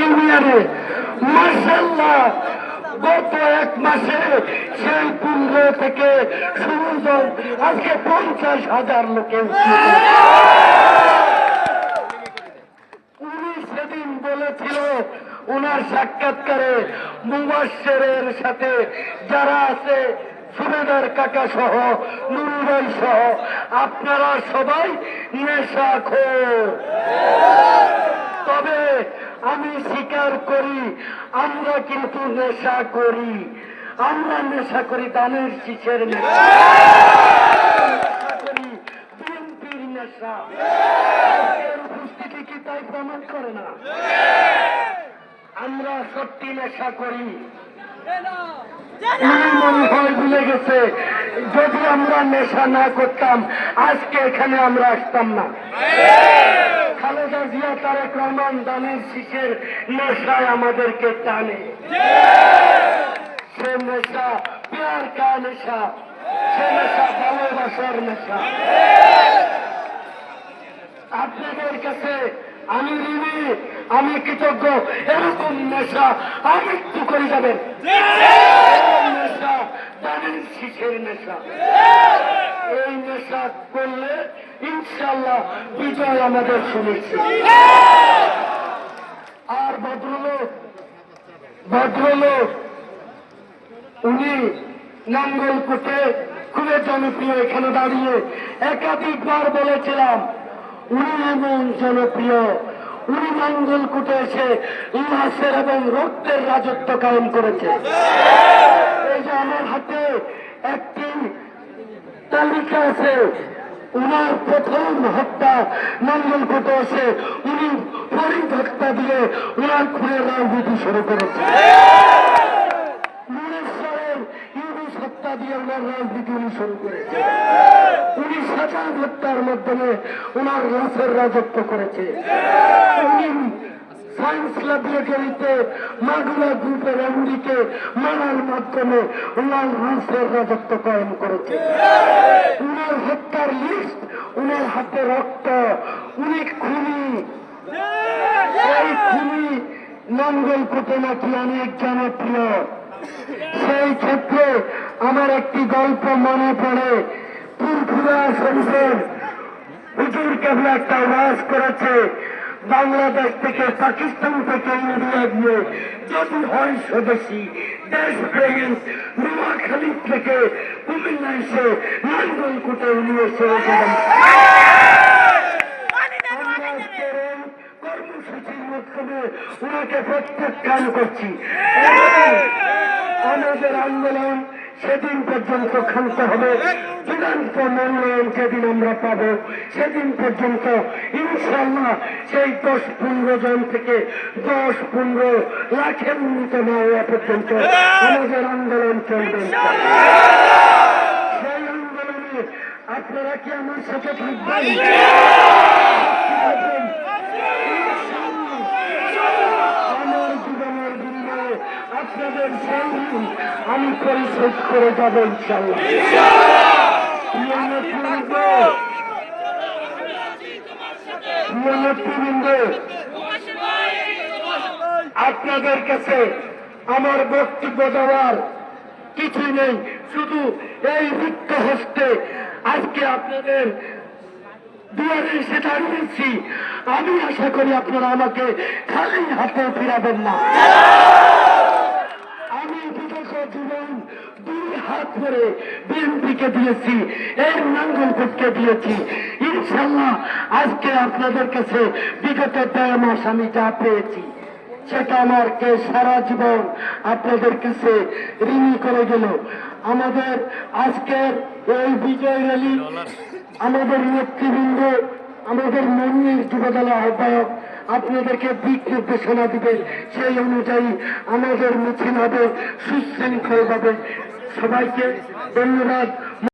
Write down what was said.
ইউনিয়নে। মার্শাল্লাহ গত এক মাসে সেই কুণ্ড থেকে সুরজন আজকে পঞ্চাশ হাজার লোকে উনি সেদিন বলেছিল ওনার সাক্ষাৎকারে মুবাসের সাথে যারা আছে, সুবেদার কাকা সহ নুরুবাই সহ, আপনারা সবাই নেশাখোর। তবে আমি স্বীকার করি আমরা কিন্তু নেশা করি। আমরা নেশা করি দানের শিখের নেশা। করি বিএনপির নেশা। আজকের উপস্থিতি কি তাই প্রমাণ করে না? আমরা সত্যি নেশা করি। মনে হয় ভুলে গেছে যদি আমরা নেশা না করতাম আজকে এখানে আমরা আসতাম না। খালেদা জিয়া তারেক রহমান দানের শীষের নেশায় আমাদেরকে টানে। সে নেশা প্যার কা নেশা? সে নেশা ভালোবাসার নেশা। আপনাদের কাছে আমি ঋণী, আমি কৃতজ্ঞ, এরকম নেশা আমৃত্যু করে যাবেন। নেশা দানের শীষের নেশা। এই নেশা করলে ইনশাল্লাহ বিজয় আমাদের শুনেছি। আর ভদ্রলোক ভদ্রলোক, উনি নাঙ্গলকোটে খুবই জনপ্রিয়, এখানে দাঁড়িয়ে একাধিকবার বলেছিলাম, উনি এমন জনপ্রিয়। উনি নাঙ্গলকোটে এসে উল্লাসের এবং রক্তের রাজত্ব কায়েম করেছে এই যে আমার হাতে একটি তালিকা আছে। উনার প্রথম হত্যা মঙ্গলকোটে এসে উনি ফরিদ হত্যা দিয়ে উনার খুনের রাজনীতি শুরু করেছে। রাজনীতি উনি শুরু করেছে। উনি সাজান হত্যার মাধ্যমে ওনার রাজত্ব করেছে। উনি সায়েন্স ল্যাবরেটরিতে মাগুরা গ্রুপের এমডিকে মারার মাধ্যমে ওনার লাশের রাজত্ব কায়েম করেছে। উনার হত্যার লিস্ট উনার হাতে রক্ত, উনি খুনি। এই খুনি মঙ্গলকোটে নাকি অনেক জনপ্রিয়। সেই ক্ষেত্রে আমার একটি গল্প মনে পড়ে। পুরপুরা শরীফের হুজুর কেবল একটা ওয়াজ করেছে বাংলাদেশ থেকে পাকিস্তান থেকে ইন্ডিয়া গিয়ে যদি হয় স্বদেশী দেশ প্রেমিক নোয়াখালী থেকে কুমিল্লা এসে নাঙ্গলকোটে উনি এসে কর্মসূচির মাধ্যমে ওনাকে প্রত্যাখ্যান করছি। আমাদের আন্দোলন সেদিন পর্যন্ত ক্ষান্ত হবে। চূড়ান্ত মূল্যায়ন যেদিন আমরা পাবো, সেদিন পর্যন্ত ইনশাল্লাহ সেই দশ পনেরো জন থেকে দশ পনেরো লাখের উন্নীত না হওয়া পর্যন্ত আমাদের আন্দোলন চলবে। সেই আন্দোলনে আপনারা কি আমার সাথে থাকবেন আমার জীবনের বিনিময়ে আপনাদের সেই আমি পরিশোধ করে যাব আপনাদের কাছে আমার বক্তব্য দেওয়ার কিছুই নেই, শুধু এই রিক্ত হস্তে আজকে আপনাদের দুয়ারে আমি আশা করি আপনারা আমাকে খালি হাতে ফিরাবেন না। জীবন দুই হাত ধরে বিএনপিকে দিয়েছি এই নাঙ্গলকোটকে দিয়েছি। ইনশাল্লাহ আজকে আপনাদের কাছে বিগত দেড় মাস আমি যা পেয়েছি সেটা আমাকে সারা জীবন আপনাদের কাছে ঋণী করে গেল। আমাদের আজকের এই বিজয় র্যালি আমাদের নেতৃবৃন্দ আমাদের মন্দির যুবদলের আহ্বায়ক আপনাদেরকে দিক নির্দেশনা দিবে সেই অনুযায়ী আমাদের মিছিল হবে, সুশৃঙ্খলভাবে। সবাইকে ধন্যবাদ।